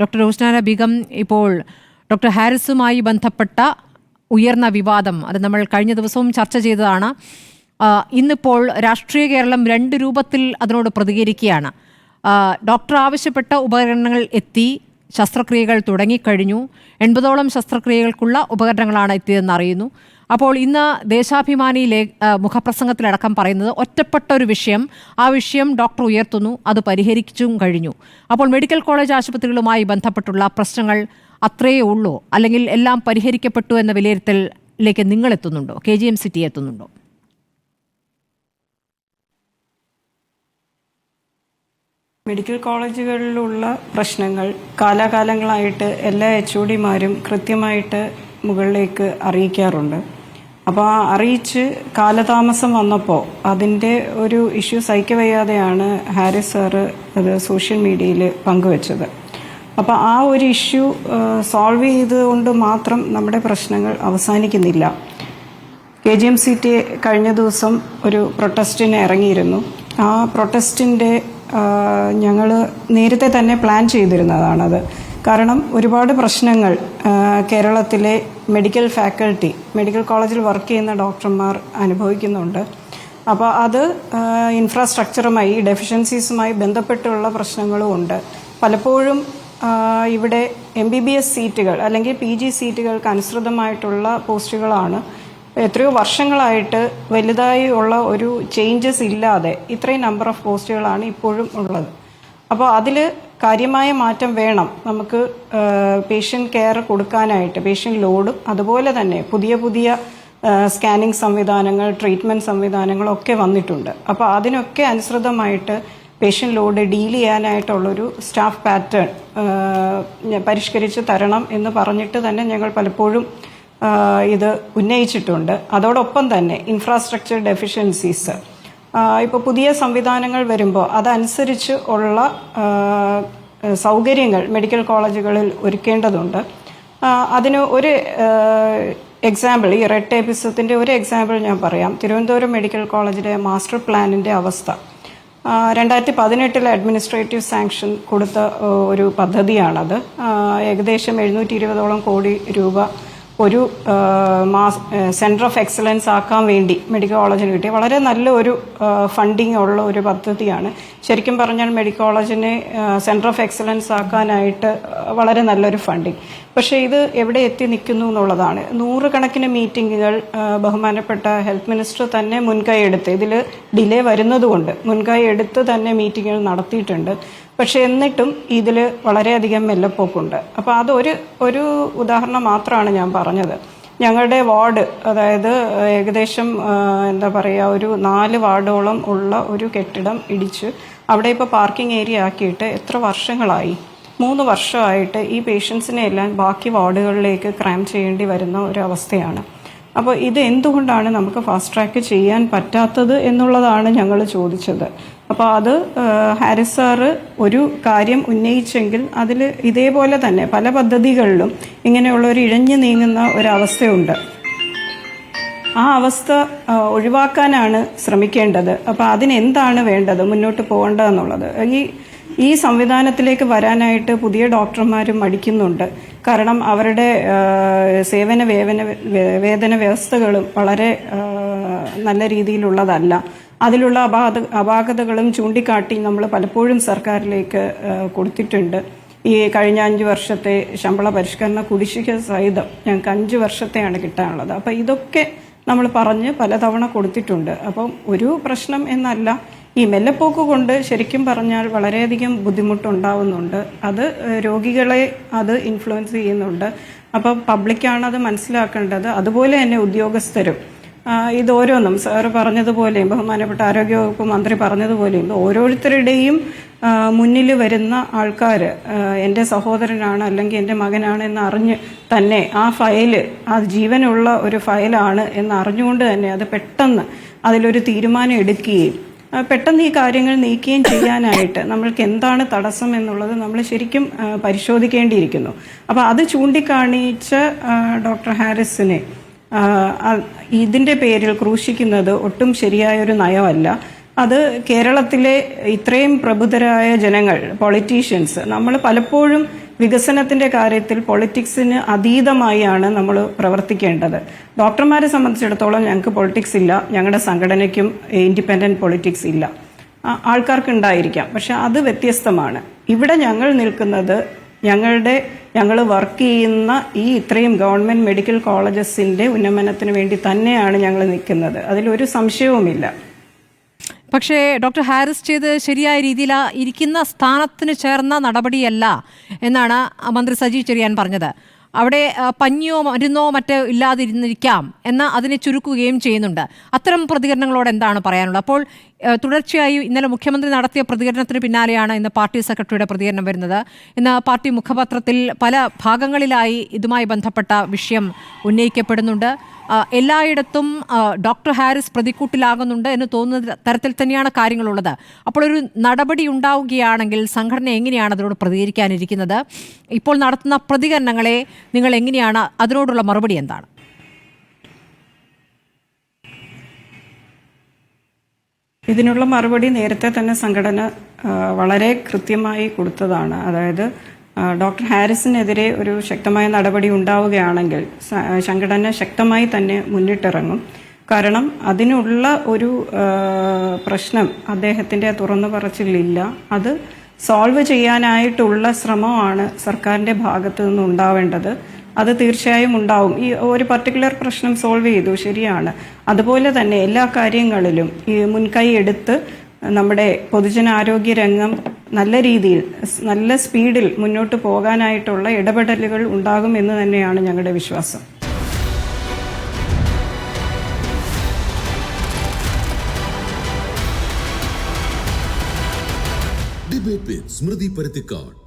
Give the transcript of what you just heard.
Doctor റോസ്നാന Begum ഇപ്പോൾ doctor ഹാരിസുമായി ബന്ധപ്പെട്ട ഉയർന്ന വിവാദം. അത് നമ്മൾ കഴിഞ്ഞ ദിവസവും ചർച്ച ചെയ്തതാണ്. ഇന്നിപ്പോൾ രാഷ്ട്രീയ കേരളം രണ്ട് രൂപത്തിൽ അതിനോട് പ്രതികരിക്കുകയാണ്. ഡോക്ടർ ആവശ്യപ്പെട്ട ഉപകരണങ്ങൾ എത്തി ശസ്ത്രക്രിയകൾ തുടങ്ങിക്കഴിഞ്ഞു. എൺപതോളം ശസ്ത്രക്രിയകൾക്കുള്ള ഉപകരണങ്ങളാണ് എത്തിയതെന്ന് അറിയുന്നു. അപ്പോൾ ഇന്ന് ദേശാഭിമാനി ലേ മുഖപ്രസംഗത്തിലടക്കം പറയുന്നത് ഒറ്റപ്പെട്ട ഒരു വിഷയം. ആ വിഷയം ഡോക്ടർ ഉയർത്തുന്നു അത് പരിഹരിച്ചും കഴിഞ്ഞു. അപ്പോൾ മെഡിക്കൽ കോളേജ് ആശുപത്രികളുമായി ബന്ധപ്പെട്ടുള്ള പ്രശ്നങ്ങൾ അത്രയേ ഉള്ളൂ? അല്ലെങ്കിൽ എല്ലാം പരിഹരിക്കപ്പെട്ടു എന്ന വിലയിരുത്തലിലേക്ക് നിങ്ങൾ എത്തുന്നുണ്ടോ? K G M C T എത്തുന്നുണ്ടോ? Medical കോളേജുകളിലുള്ള പ്രശ്നങ്ങൾ കാലാകാലങ്ങളായിട്ട് എല്ലാ എച്ച് ഒ ഡിമാരും കൃത്യമായിട്ട് മുകളിലേക്ക് അറിയിക്കാറുണ്ട്. അപ്പോൾ അറിയിച്ച് കാലതാമസം വന്നപ്പോൾ അതിന്റെ ഒരു ഇഷ്യൂ സഹിക്കവയ്യാതെയാണ് ഹാരിസ് സാറ് അത് സോഷ്യൽ മീഡിയയിൽ പങ്കുവച്ചത്. അപ്പോൾ ആ ഒരു ഇഷ്യൂ സോൾവ് ചെയ്തുകൊണ്ട് മാത്രം നമ്മുടെ പ്രശ്നങ്ങൾ അവസാനിക്കുന്നില്ല. K G M C T കഴിഞ്ഞ ദിവസം ഒരു പ്രൊട്ടസ്റ്റിന് ഇറങ്ങിയിരുന്നു. ആ പ്രൊട്ടസ്റ്റിന്റെ ഞങ്ങൾ നേരത്തെ തന്നെ പ്ലാൻ ചെയ്തിരുന്നതാണത്. കാരണം ഒരുപാട് പ്രശ്നങ്ങൾ കേരളത്തിലെ മെഡിക്കൽ ഫാക്കൽറ്റി മെഡിക്കൽ കോളേജിൽ വർക്ക് ചെയ്യുന്ന ഡോക്ടർമാർ അനുഭവിക്കുന്നുണ്ട്. അപ്പോൾ അത് ഇൻഫ്രാസ്ട്രക്ചറുമായി ഡെഫിഷ്യൻസീസുമായി ബന്ധപ്പെട്ടുള്ള പ്രശ്നങ്ങളും ഉണ്ട്. പലപ്പോഴും ഇവിടെ എം ബി ബി എസ് സീറ്റുകൾ അല്ലെങ്കിൽ പി ജി സീറ്റുകൾക്ക് അനുസൃതമായിട്ടുള്ള പോസ്റ്റുകളാണ്. എത്രയോ വർഷങ്ങളായിട്ട് വലുതായി ഉള്ള ഒരു ചേഞ്ചസ് ഇല്ലാതെ ഇത്രയും നമ്പർ ഓഫ് പോസ്റ്റുകളാണ് ഇപ്പോഴും ഉള്ളത്. അപ്പോൾ അതിൽ കാര്യമായ മാറ്റം വേണം. നമുക്ക് പേഷ്യന്റ് കെയർ കൊടുക്കാനായിട്ട് പേഷ്യന്റ് ലോഡും അതുപോലെ തന്നെ പുതിയ പുതിയ സ്കാനിങ് സംവിധാനങ്ങൾ ട്രീറ്റ്മെന്റ് സംവിധാനങ്ങളൊക്കെ വന്നിട്ടുണ്ട്. അപ്പോൾ അതിനൊക്കെ അനുസൃതമായിട്ട് പേഷ്യന്റ് ലോഡ് ഡീൽ ചെയ്യാനായിട്ടുള്ളൊരു സ്റ്റാഫ് പാറ്റേൺ പരിഷ്കരിച്ച് തരണം എന്ന് പറഞ്ഞിട്ട് തന്നെ ഞങ്ങൾ പലപ്പോഴും ഇത് ഉന്നയിച്ചിട്ടുണ്ട്. അതോടൊപ്പം തന്നെ ഇൻഫ്രാസ്ട്രക്ചർ ഡെഫിഷ്യൻസീസ് ഇപ്പോൾ പുതിയ സംവിധാനങ്ങൾ വരുമ്പോൾ അതനുസരിച്ച് ഉള്ള സൗകര്യങ്ങൾ മെഡിക്കൽ കോളേജുകളിൽ ഒരുക്കേണ്ടതുണ്ട്. അതിന് ഒരു എക്സാമ്പിൾ ഈ റെഡ് ടേപ്പിസത്തിന്റെ ഒരു എക്സാമ്പിൾ ഞാൻ പറയാം. തിരുവനന്തപുരം മെഡിക്കൽ കോളേജിലെ മാസ്റ്റർ പ്ലാനിന്റെ അവസ്ഥ. രണ്ടായിരത്തി പതിനെട്ടിലെ അഡ്മിനിസ്ട്രേറ്റീവ് സാങ്ഷൻ കൊടുത്ത ഒരു പദ്ധതിയാണത്. ഏകദേശം എഴുന്നൂറ്റി ഇരുപതോളം കോടി രൂപ ഒരു മാസ് ഓഫ് എക്സലൻസ് ആക്കാൻ വേണ്ടി മെഡിക്കൽ കോളേജിന് കിട്ടിയ വളരെ നല്ല ഒരു ഫണ്ടിങ് ഉള്ള ഒരു പദ്ധതിയാണ്. ശരിക്കും പറഞ്ഞാൽ മെഡിക്കൽ കോളേജിനെ സെന്റർ ഓഫ് എക്സലൻസ് ആക്കാനായിട്ട് വളരെ നല്ലൊരു ഫണ്ടിങ് പക്ഷേ ഇത് എവിടെ എത്തി നിൽക്കുന്നു എന്നുള്ളതാണ്. നൂറുകണക്കിന് മീറ്റിംഗുകൾ ബഹുമാനപ്പെട്ട ഹെൽത്ത് മിനിസ്റ്റർ തന്നെ മുൻകൈ എടുത്ത് ഇതിൽ ഡിലേ വരുന്നതുകൊണ്ട് മുൻകൈ എടുത്ത് തന്നെ മീറ്റിങ്ങുകൾ നടത്തിയിട്ടുണ്ട്. പക്ഷെ എന്നിട്ടും ഇതിൽ വളരെയധികം മെല്ലപ്പോക്കുണ്ട്. അപ്പോൾ അതൊരു ഒരു ഉദാഹരണം മാത്രമാണ് ഞാൻ പറഞ്ഞത്. ഞങ്ങളുടെ വാർഡ് അതായത് ഏകദേശം എന്താ പറയുക ഒരു നാല് വാർഡോളം ഉള്ള ഒരു കെട്ടിടം ഇടിച്ച് അവിടെ ഇപ്പോൾ പാർക്കിംഗ് ഏരിയ ആക്കിയിട്ട് എത്ര വർഷങ്ങളായി? മൂന്ന് വർഷമായിട്ട് ഈ പേഷ്യൻസിനെ എല്ലാം ബാക്കി വാർഡുകളിലേക്ക് ക്രാം ചെയ്യേണ്ടി വരുന്ന ഒരു അവസ്ഥയാണ്. അപ്പോൾ ഇത് എന്തുകൊണ്ടാണ് നമുക്ക് ഫാസ്റ്റ് ട്രാക്ക് ചെയ്യാൻ പറ്റാത്തത് എന്നുള്ളതാണ് ഞങ്ങൾ ചോദിച്ചത്. അപ്പോൾ അത് ഹാരിസ് സാറ് ഒരു കാര്യം ഉന്നയിച്ചെങ്കിൽ അതിൽ ഇതേപോലെ തന്നെ പല പദ്ധതികളിലും ഇങ്ങനെയുള്ള ഒരു ഇഴഞ്ഞു നീങ്ങുന്ന ഒരവസ്ഥയുണ്ട്. ആ അവസ്ഥ ഒഴിവാക്കാനാണ് ശ്രമിക്കേണ്ടത്. അപ്പോൾ അതിനെന്താണ് വേണ്ടത് മുന്നോട്ട് പോകേണ്ടതെന്നുള്ളത്? ഈ ഈ സംവിധാനത്തിലേക്ക് വരാനായിട്ട് പുതിയ ഡോക്ടർമാർ മടിക്കുന്നുണ്ട്. കാരണം അവരുടെ സേവന വേവന വേതന വ്യവസ്ഥകളും വളരെ നല്ല രീതിയിലുള്ളതല്ല. അതിലുള്ള അപാകത അപാകതകളും ചൂണ്ടിക്കാട്ടി നമ്മൾ പലപ്പോഴും സർക്കാരിലേക്ക് കൊടുത്തിട്ടുണ്ട്. ഈ കഴിഞ്ഞ അഞ്ച് വർഷത്തെ ശമ്പള പരിഷ്കരണ കുടിശ്ശിക സഹിതം ഞങ്ങൾക്ക് അഞ്ച് വർഷത്തെയാണ് കിട്ടാനുള്ളത്. അപ്പോൾ ഇതൊക്കെ നമ്മൾ പറഞ്ഞ് പലതവണ കൊടുത്തിട്ടുണ്ട്. അപ്പം ഒരു പ്രശ്നം എന്നല്ല ഈ മെല്ലപ്പോക്ക് കൊണ്ട് ശരിക്കും പറഞ്ഞാൽ വളരെയധികം ബുദ്ധിമുട്ടുണ്ടാവുന്നുണ്ട്. അത് രോഗികളെ അത് ഇൻഫ്ലുവൻസ് ചെയ്യുന്നുണ്ട്. അപ്പോൾ പബ്ലിക്കാണ് അത് മനസ്സിലാക്കേണ്ടത്. അതുപോലെ തന്നെ ഉദ്യോഗസ്ഥരും. ഇതോരോന്നും സാറ് പറഞ്ഞതുപോലെയും ബഹുമാനപ്പെട്ട ആരോഗ്യവകുപ്പ് മന്ത്രി പറഞ്ഞതുപോലെയും ഓരോരുത്തരുടെയും മുന്നിൽ വരുന്ന ആൾക്കാർ എന്റെ സഹോദരനാണ് അല്ലെങ്കിൽ എന്റെ മകനാണ് എന്ന് അറിഞ്ഞ് തന്നെ ആ ഫയൽ ആ ജീവനുള്ള ഒരു ഫയലാണ് എന്ന് അറിഞ്ഞുകൊണ്ട് തന്നെ അത് പെട്ടെന്ന് അതിലൊരു തീരുമാനം എടുക്കുകയും പെട്ടെന്ന് ഈ കാര്യങ്ങൾ നീക്കുകയും ചെയ്യാനായിട്ട് നമ്മൾക്ക് എന്താണ് തടസ്സം എന്നുള്ളത് നമ്മൾ ശരിക്കും പരിശോധിക്കേണ്ടിയിരിക്കുന്നു. അപ്പോൾ അത് ചൂണ്ടിക്കാണിച്ച് ഡോക്ടർ ഹാരിസിനെ ഇതിന്റെ പേരിൽ ക്രൂശിക്കുന്നത് ഒട്ടും ശരിയായൊരു നയമല്ല. അത് കേരളത്തിലെ ഇത്രയും പ്രബുദ്ധരായ ജനങ്ങൾ പൊളിറ്റീഷ്യൻസ് നമ്മൾ പലപ്പോഴും വികസനത്തിന്റെ കാര്യത്തിൽ പൊളിറ്റിക്സിന് അതീതമായാണ് നമ്മൾ പ്രവർത്തിക്കേണ്ടത്. ഡോക്ടർമാരെ സംബന്ധിച്ചിടത്തോളം ഞങ്ങൾക്ക് പൊളിറ്റിക്സ് ഇല്ല. ഞങ്ങളുടെ സംഘടനയ്ക്കും ഇൻഡിപെൻഡന്റ് പൊളിറ്റിക്സ് ഇല്ല. ആൾക്കാർക്ക് ഉണ്ടായിരിക്കാം. പക്ഷെ അത് വ്യത്യസ്തമാണ്. ഇവിടെ ഞങ്ങൾ നിൽക്കുന്നത് ഞങ്ങളുടെ ഞങ്ങൾ വർക്ക് ചെയ്യുന്ന ഈ ഇത്രയും ഗവൺമെന്റ് മെഡിക്കൽ കോളേജസിന്റെ ഉന്നമനത്തിന് വേണ്ടി തന്നെയാണ് ഞങ്ങൾ നിൽക്കുന്നത്. അതിലൊരു സംശയവുമില്ല. പക്ഷേ ഡോക്ടർ ഹാരിസ് ചെയ്ത് ശരിയായ രീതിയിൽ ഇരിക്കുന്ന സ്ഥാനത്തിന് ചേർന്ന നടപടിയല്ല എന്നാണ് മന്ത്രി സജി ചെറിയാൻ പറഞ്ഞത്. അവിടെ പഞ്ഞിയോ മരുന്നോ മറ്റോ ഇല്ലാതിരുന്നിരിക്കാം എന്ന് അതിനെ ചുരുക്കുകയും ചെയ്യുന്നുണ്ട്. അത്തരം പ്രതികരണങ്ങളോട് എന്താണ് പറയാനുള്ളത്? അപ്പോൾ തുടർച്ചയായി ഇന്നലെ മുഖ്യമന്ത്രി നടത്തിയ പ്രതികരണത്തിന് പിന്നാലെയാണ് ഇന്ന് പാർട്ടി സെക്രട്ടറിയുടെ പ്രതികരണം വരുന്നത്. ഇന്ന് പാർട്ടി മുഖപത്രത്തിൽ പല ഭാഗങ്ങളിലായി ഇതുമായി ബന്ധപ്പെട്ട വിഷയം ഉന്നയിക്കപ്പെടുന്നുണ്ട്. എല്ലായിടത്തും ഡോക്ടർ ഹാരിസ് പ്രതിക്കൂട്ടിലാകുന്നുണ്ട് എന്ന് തോന്നുന്ന തരത്തിൽ തന്നെയാണ് കാര്യങ്ങളുള്ളത്. അപ്പോൾ ഒരു നടപടി ഉണ്ടാവുകയാണെങ്കിൽ സംഘടന എങ്ങനെയാണ് അതിനോട് പ്രതികരിക്കാനിരിക്കുന്നത്? ഇപ്പോൾ നടത്തുന്ന പ്രതികരണങ്ങളെ നിങ്ങൾ എങ്ങനെയാണ് അതിനോടുള്ള മറുപടി എന്താണ്? ഇതിനുള്ള മറുപടി നേരത്തെ തന്നെ സംഘടന വളരെ കൃത്യമായി കൊടുത്തതാണ്. അതായത് ഡോക്ടർ ഹാരിസിനെതിരെ ഒരു ശക്തമായ നടപടി ഉണ്ടാവുകയാണെങ്കിൽ സംഘടന ശക്തമായി തന്നെ മുന്നിട്ടിറങ്ങും. കാരണം അതിനുള്ള ഒരു പ്രശ്നം അദ്ദേഹത്തിന്റെ തുറന്നു പറച്ചിലില്ല. അത് സോൾവ് ചെയ്യാനായിട്ടുള്ള ശ്രമമാണ് സർക്കാരിന്റെ ഭാഗത്തു നിന്ന് ഉണ്ടാവേണ്ടത് അത് തീർച്ചയായും ഉണ്ടാവും. ഈ ഒരു പർട്ടിക്കുലർ പ്രശ്നം സോൾവ് ചെയ്തു. ശരിയാണ്. അതുപോലെ തന്നെ എല്ലാ കാര്യങ്ങളിലും ഈ മുൻകൈ എടുത്ത് നമ്മുടെ പൊതുജനാരോഗ്യ രംഗം നല്ല രീതിയിൽ നല്ല സ്പീഡിൽ മുന്നോട്ട് പോകാനായിട്ടുള്ള ഇടപെടലുകൾ ഉണ്ടാകും എന്ന് തന്നെയാണ് ഞങ്ങളുടെ വിശ്വാസം. ഡിബേറ്റ് സ്മൃതി പരുത്തിക്കാട്